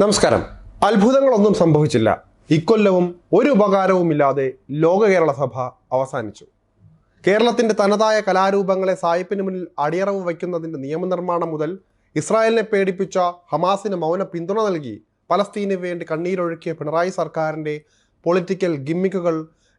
നമസ്കാരം. അത്ഭുതങ്ങളൊന്നും സംഭവിച്ചില്ല. ഇക്കൊല്ലവും ഒരു ഉപകാരവുമില്ലാതെ ലോക കേരള സഭ അവസാനിച്ചു. കേരളത്തിന്റെ തനതായ കലാരൂപങ്ങളെ സായിപ്പിന് മുന്നിൽ അടിയറവ് വയ്ക്കുന്നതിന്റെ നിയമനിർമ്മാണം മുതൽ ഇസ്രായേലിനെ പേടിപ്പിച്ച ഹമാസിന് മൗന പിന്തുണ നൽകി പലസ്തീന് വേണ്ടി കണ്ണീരൊഴുക്കിയ പിണറായി സർക്കാരിന്റെ പൊളിറ്റിക്കൽ ഗിമ്മിക്കുകൾ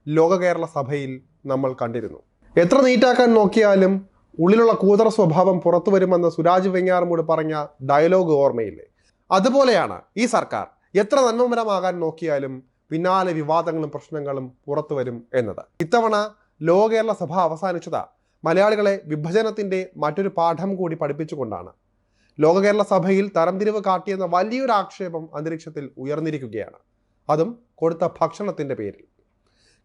ലോക കേരള സഭയിൽ നമ്മൾ കണ്ടിരുന്നു. എത്ര നീറ്റാക്കാൻ നോക്കിയാലും ഉള്ളിലുള്ള കൂതറ സ്വഭാവം പുറത്തു വരുമെന്ന് സുരാജ് വെങ്ങാറമൂട് പറഞ്ഞ ഡയലോഗ് ഓർമ്മയില്ലേ? അതുപോലെയാണ് ഈ സർക്കാർ എത്ര നന്മമരമാകാൻ നോക്കിയാലും പിന്നാലെ വിവാദങ്ങളും പ്രശ്നങ്ങളും പുറത്തു വരും എന്നത്. ഇത്തവണ ലോകകേരള സഭ അവസാനിച്ചത് മലയാളികളെ വിഭജനത്തിന്റെ മറ്റൊരു പാഠം കൂടി പഠിപ്പിച്ചുകൊണ്ടാണ്. ലോക കേരള സഭയിൽ തരംതിരിവ് കാട്ടിയെന്ന വലിയൊരു ആക്ഷേപം അന്തരീക്ഷത്തിൽ ഉയർന്നിരിക്കുകയാണ്. അതും കൊടുത്ത ഭക്ഷണത്തിന്റെ പേരിൽ.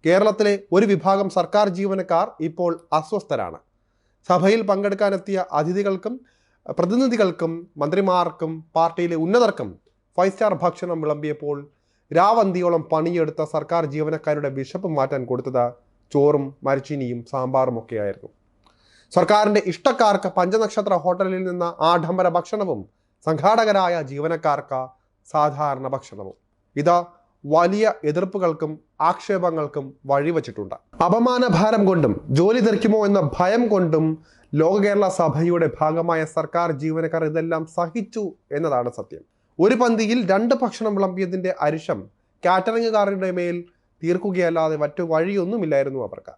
കേരളത്തിലെ ഒരു വിഭാഗം സർക്കാർ ജീവനക്കാർ ഇപ്പോൾ അസ്വസ്ഥരാണ്. സഭയിൽ പങ്കെടുക്കാനെത്തിയ അതിഥികൾക്കും പ്രതിനിധികൾക്കും മന്ത്രിമാർക്കും പാർട്ടിയിലെ ഉന്നതർക്കും ഫൈവ് സ്റ്റാർ ഭക്ഷണം വിളമ്പിയപ്പോൾ രാവന്തിയോളം പണിയെടുത്ത സർക്കാർ ജീവനക്കാരുടെ വിശപ്പ് മാറ്റാൻ കൊടുത്തത് ചോറും മരച്ചീനിയും സാമ്പാറും ഒക്കെയായിരുന്നു. സർക്കാരിന്റെ ഇഷ്ടക്കാർക്ക് പഞ്ചനക്ഷത്ര ഹോട്ടലിൽ നിന്ന് ആഡംബര ഭക്ഷണവും സംഘാടകരായ ജീവനക്കാർക്ക് സാധാരണ ഭക്ഷണവും. ഇത് വലിയ എതിർപ്പുകൾക്കും ആക്ഷേപങ്ങൾക്കും വഴിവച്ചിട്ടുണ്ട് അപമാനഭാരം കൊണ്ടും ജോലി തെറിക്കുമോ എന്ന ഭയം കൊണ്ടും ലോക കേരള സഭയുടെ ഭാഗമായ സർക്കാർ ജീവനക്കാർ ഇതെല്ലാം സഹിച്ചു എന്നതാണ് സത്യം. ഒരു പന്തിയിൽ രണ്ട് ഭക്ഷണം വിളമ്പിയതിന്റെ അരിശം കാറ്ററിംഗുകാരുടെ മേൽ തീർക്കുകയല്ലാതെ മറ്റു വഴിയൊന്നുമില്ലായിരുന്നു അവർക്ക്.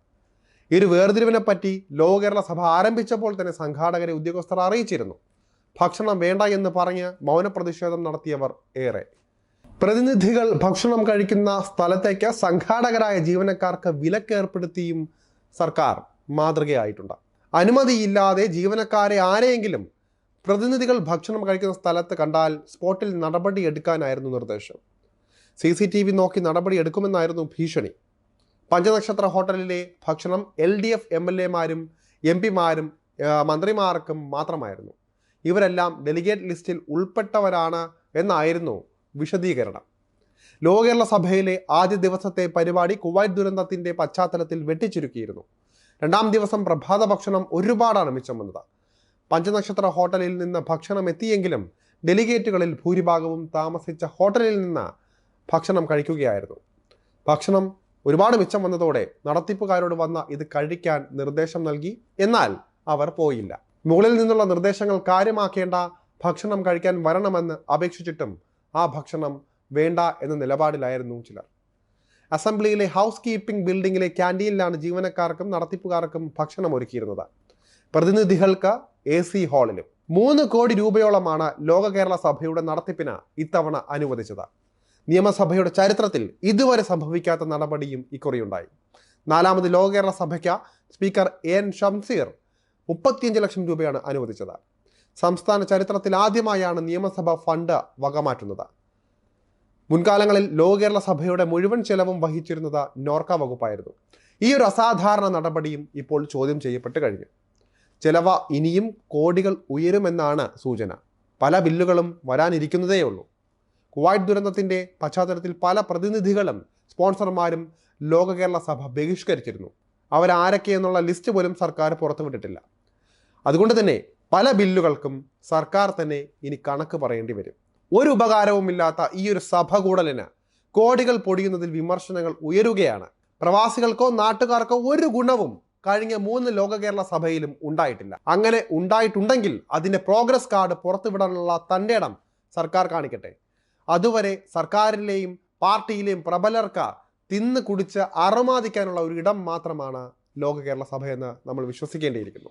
ഇരു ഒരു വേർതിരിവിനെ പറ്റി ലോക കേരള സഭ ആരംഭിച്ചപ്പോൾ തന്നെ സംഘാടകരെ ഉദ്യോഗസ്ഥർ അറിയിച്ചിരുന്നു. ഭക്ഷണം വേണ്ട എന്ന് പറഞ്ഞ് മൗനപ്രതിഷേധം നടത്തിയവർ ഏറെ. പ്രതിനിധികൾ ഭക്ഷണം കഴിക്കുന്ന സ്ഥലത്തേക്ക് സംഘാടകരായ ജീവനക്കാർക്ക് വിലക്കേർപ്പെടുത്തിയും സർക്കാർ മാതൃകയായിട്ടുണ്ട്. അനുമതിയില്ലാതെ ജീവനക്കാരെ ആരെയെങ്കിലും പ്രതിനിധികൾ ഭക്ഷണം കഴിക്കുന്ന സ്ഥലത്ത് കണ്ടാൽ സ്പോട്ടിൽ നടപടി എടുക്കാനായിരുന്നു നിർദ്ദേശം. സി സി ടി വി നോക്കി നടപടി എടുക്കുമെന്നായിരുന്നു ഭീഷണി. പഞ്ചനക്ഷത്ര ഹോട്ടലിലെ ഭക്ഷണം L D F M L എമാരും എം പിമാരും മന്ത്രിമാർക്കും മാത്രമായിരുന്നു. ഇവരെല്ലാം ഡെലിഗേറ്റ് ലിസ്റ്റിൽ ഉൾപ്പെട്ടവരാണ് എന്നായിരുന്നു വിശദീകരണം. ലോകേരള സഭയിലെ ആദ്യ ദിവസത്തെ പരിപാടി കുവൈറ്റ് ദുരന്തത്തിന്റെ പശ്ചാത്തലത്തിൽ വെട്ടിച്ചുരുക്കിയിരുന്നു. രണ്ടാം ദിവസം പ്രഭാത ഭക്ഷണം ഒരുപാടാണ് മിച്ചം വന്നത് പഞ്ചനക്ഷത്ര ഹോട്ടലിൽ നിന്ന് ഭക്ഷണം എത്തിയെങ്കിലും ഡെലിഗേറ്റുകളിൽ ഭൂരിഭാഗവും താമസിച്ച ഹോട്ടലിൽ നിന്ന് ഭക്ഷണം കഴിക്കുകയായിരുന്നു. ഭക്ഷണം ഒരുപാട് മിച്ചം വന്നതോടെ നടത്തിപ്പുകാരോട് വന്ന ഇത് കഴിക്കാൻ നിർദ്ദേശം നൽകി. എന്നാൽ അവർ പോയില്ല. മുകളിൽ നിന്നുള്ള നിർദ്ദേശങ്ങൾ കാര്യമാക്കേണ്ട ഭക്ഷണം കഴിക്കാൻ വരണമെന്ന് അപേക്ഷിച്ചിട്ടും ആ ഭക്ഷണം വേണ്ട എന്ന നിലപാടിലായിരുന്നു ചിലർ. അസംബ്ലിയിലെ ഹൗസ് കീപ്പിംഗ് ബിൽഡിങ്ങിലെ ക്യാന്റീനിലാണ് ജീവനക്കാർക്കും നടത്തിപ്പുകാർക്കും ഭക്ഷണം ഒരുക്കിയിരുന്നത്. പ്രതിനിധികൾക്ക് എ സി ഹാളിലും മൂന്ന് കോടി രൂപയോളമാണ് ലോക കേരള സഭയുടെ നടത്തിപ്പിന് ഇത്തവണ അനുവദിച്ചത്. നിയമസഭയുടെ ചരിത്രത്തിൽ ഇതുവരെ സംഭവിക്കാത്ത നടപടിയും ഇക്കുറിയുണ്ടായി. നാലാമത് ലോക കേരള സഭയ്ക്ക് സ്പീക്കർ എൻ ഷംസീർ മുപ്പത്തിയഞ്ച് ലക്ഷം രൂപയാണ് അനുവദിച്ചത്. സംസ്ഥാന ചരിത്രത്തിൽ ആദ്യമായാണ് നിയമസഭ ഫണ്ട് വകമാറ്റുന്നത് മുൻകാലങ്ങളിൽ ലോകകേരള സഭയുടെ മുഴുവൻ ചെലവും വഹിച്ചിരുന്നത് നോർക്ക വകുപ്പായിരുന്നു. ഈ ഒരു അസാധാരണ നടപടിയും ഇപ്പോൾ ചോദ്യം ചെയ്യപ്പെട്ട് കഴിഞ്ഞു. ചെലവ ഇനിയും കോടികൾ ഉയരുമെന്നാണ് സൂചന. പല ബില്ലുകളും വരാനിരിക്കുന്നതേ ഉള്ളൂ. കുവൈറ്റ് ദുരന്തത്തിന്റെ പശ്ചാത്തലത്തിൽ പല പ്രതിനിധികളും സ്പോൺസർമാരും ലോക കേരള സഭ ബഹിഷ്കരിച്ചിരുന്നു. അവരാരൊക്കെ എന്നുള്ള ലിസ്റ്റ് പോലും സർക്കാർ പുറത്തുവിട്ടിട്ടില്ല. അതുകൊണ്ട് തന്നെ പല ബില്ലുകൾക്കും സർക്കാർ തന്നെ ഇനി കണക്ക് പറയേണ്ടി വരും. ഒരു ഉപകാരവുമില്ലാത്ത ഈ ഒരു സഭ കൂടലിന് കോടികൾ പൊടിയുന്നതിൽ വിമർശനങ്ങൾ ഉയരുകയാണ്. പ്രവാസികൾക്കോ നാട്ടുകാർക്കോ ഒരു ഗുണവും കഴിഞ്ഞ മൂന്ന് ലോക കേരള സഭയിലും ഉണ്ടായിട്ടില്ല. അങ്ങനെ ഉണ്ടായിട്ടുണ്ടെങ്കിൽ അതിന്റെ പ്രോഗ്രസ് കാർഡ് പുറത്തുവിടാനുള്ള തന്റെ ഇടം സർക്കാർ കാണിക്കട്ടെ. അതുവരെ സർക്കാരിലെയും പാർട്ടിയിലെയും പ്രബലർക്ക് തിന്ന് കുടിച്ച് അറുമാദിക്കാനുള്ള ഒരു ഇടം മാത്രമാണ് ലോക കേരള സഭയെന്ന് നമ്മൾ വിശ്വസിക്കേണ്ടിയിരിക്കുന്നു.